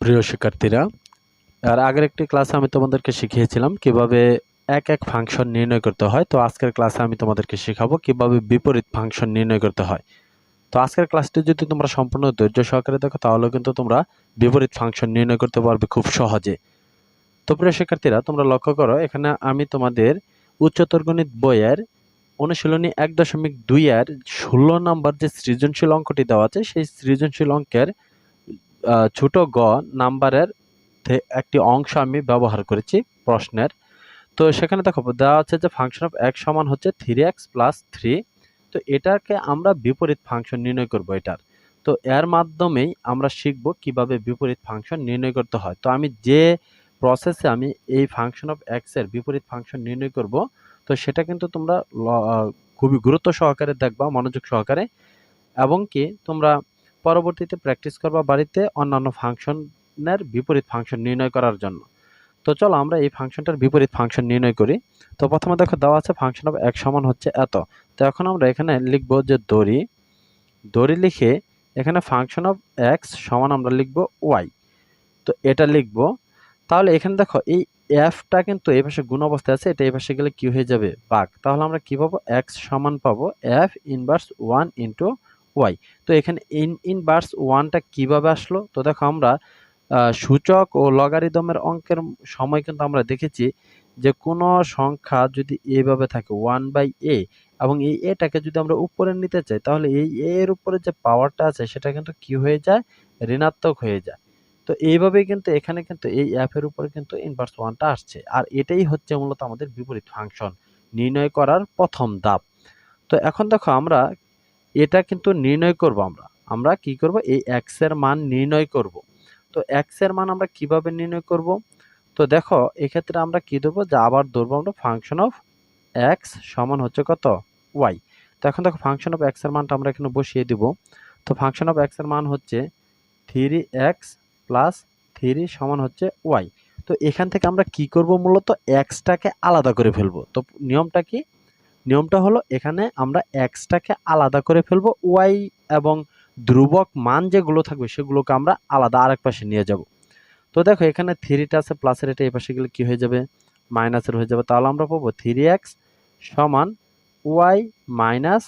প্রিয় শিক্ষার্থীরা, আর আগের একটি ক্লাসে আমি তোমাদেরকে শিখিয়েছিলাম কীভাবে এক এক ফাংশন নির্ণয় করতে হয়। তো আজকের ক্লাসে আমি তোমাদেরকে শেখাবো কীভাবে বিপরীত ফাংশন নির্ণয় করতে হয়। তো আজকের ক্লাসটি যদি তোমরা সম্পূর্ণ ধৈর্য সহকারে দেখো, তাহলে কিন্তু তোমরা বিপরীত ফাংশন নির্ণয় করতে পারবে খুব সহজে। তো প্রিয় শিক্ষার্থীরা, তোমরা লক্ষ্য করো, এখানে আমি তোমাদের উচ্চতর গণিত বইয়ের অনুশীলনী এক দশমিক দুই এর ষোলো নম্বর যে সৃজনশীল অঙ্কটি দেওয়া আছে, সেই সৃজনশীল অঙ্কের ছোট গ নাম্বারের একটি অংশ আমি ব্যবহার করেছি প্রশ্নের। তো সেখানে দেখো, দেওয়া আছে যে ফাংশন অফ এক্স সমান হচ্ছে থ্রি এক্স প্লাস থ্রি তো এটাকে আমরা বিপরীত ফাংশন নির্ণয় করব এটার। তো এর মাধ্যমেই আমরা শিখব কীভাবে বিপরীত ফাংশন নির্ণয় করতে হয়। তো আমি যে প্রসেসে আমি এই ফাংশন অফ এক্সের বিপরীত ফাংশন নির্ণয় করব, তো সেটা কিন্তু তোমরা খুবই গুরুত্ব সহকারে দেখবা, মনোযোগ সহকারে। এবং কি তোমরা পরবর্তীতে প্র্যাকটিস করবা বাড়িতে অন্যান্য ফাংশনের বিপরীত ফাংশন নির্ণয় করার জন্য। তো চলো আমরা এই ফাংশনটার বিপরীত ফাংশন নির্ণয় করি। তো প্রথমে দেখো দেওয়া আছে ফাংশন অফ এক সমান হচ্ছে এত। তো এখন আমরা এখানে লিখব যে দড়ি দড়ি লিখে এখানে ফাংশন অফ এক্স সমান আমরা লিখব ওয়াই তো এটা লিখব। তাহলে এখানে দেখো এই এফটা কিন্তু এই পাশে গুণ অবস্থায় আছে, এটা এই পাশে গেলে কি হয়ে যাবে? বাঘ। তাহলে আমরা কী পাবো? এক্স সমান পাবো f inverse one into y তো এখানে ইন ইনভার্স ওয়ানটা কীভাবে আসলো? তো দেখো আমরা সূচক ও লগারিদমের অঙ্কের সময় কিন্তু আমরা দেখেছি যে কোনো সংখ্যা যদি এইভাবে থাকে ওয়ান বাই এ এবং এই এটাকে যদি আমরা উপরে নিতে চাই, তাহলে এই এর উপরে যে পাওয়ারটা আছে, সেটা কিন্তু কি হয়ে যায়? ঋণাত্মক হয়ে যায়। তো এইভাবেই কিন্তু এখানে কিন্তু এই অ্যাপ এর উপরে কিন্তু ইনভার্স ওয়ানটা আসছে। আর এটাই হচ্ছে মূলত আমাদের বিপরীত ফাংশন নির্ণয় করার প্রথম ধাপ। তো এখন দেখো আমরা এটা কিন্তু নির্ণয় করব আমরা। আমরা কি করব? এই এক্সের মান নির্ণয় করব। তো এক্সের মান আমরা কীভাবে নির্ণয় করব? তো দেখো, এক্ষেত্রে আমরা কি ধরবো? যে আবার ধরবো আমরা ফাংশন অফ এক্স সমান হচ্ছে কত? ওয়াই তো এখন দেখো ফাংশন অফ এক্সের মানটা আমরা এখানে বসিয়ে দিব। তো ফাংশন অফ এক্সের মান হচ্ছে থ্রি এক্স প্লাস থ্রি সমান হচ্ছে ওয়াই তো এখান থেকে আমরা কি করব? মূলত এক্সটাকে আলাদা করে ফেলব। তো নিয়মটা কি? নিয়মটা হলো এখানে আমরা এক্সটাকে আলাদা করে ফেলব, ওয়াই এবং ধ্রুবক মান যেগুলো থাকবে সেগুলোকে আমরা আলাদা আরেক পাশে নিয়ে যাব। তো দেখো এখানে থ্রিটা আছে, প্লাসের এটা এই পাশে গেলে কী হয়ে যাবে? মাইনাসের হয়ে যাবে। তাহলে আমরা পাবো থ্রি এক্স সমান ওয়াই মাইনাস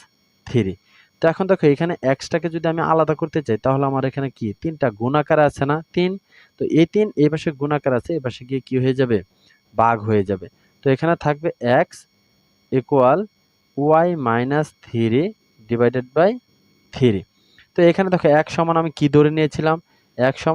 থ্রি। তো এখন দেখো এখানে এক্সটাকে যদি আমি আলাদা করতে চাই, তাহলে আমার এখানে কি? তিনটা গুণাকার আছে না? তিন। তো এই তিন, এই পাশে গুণাকার আছে, এই পাশে গিয়ে কি হয়ে যাবে? বাঘ হয়ে যাবে। তো এখানে থাকবে x equal y minus three divided by three তো এখানে দেখো এক সমান আমি কি ধরে নিয়েছিলাম? এক সমান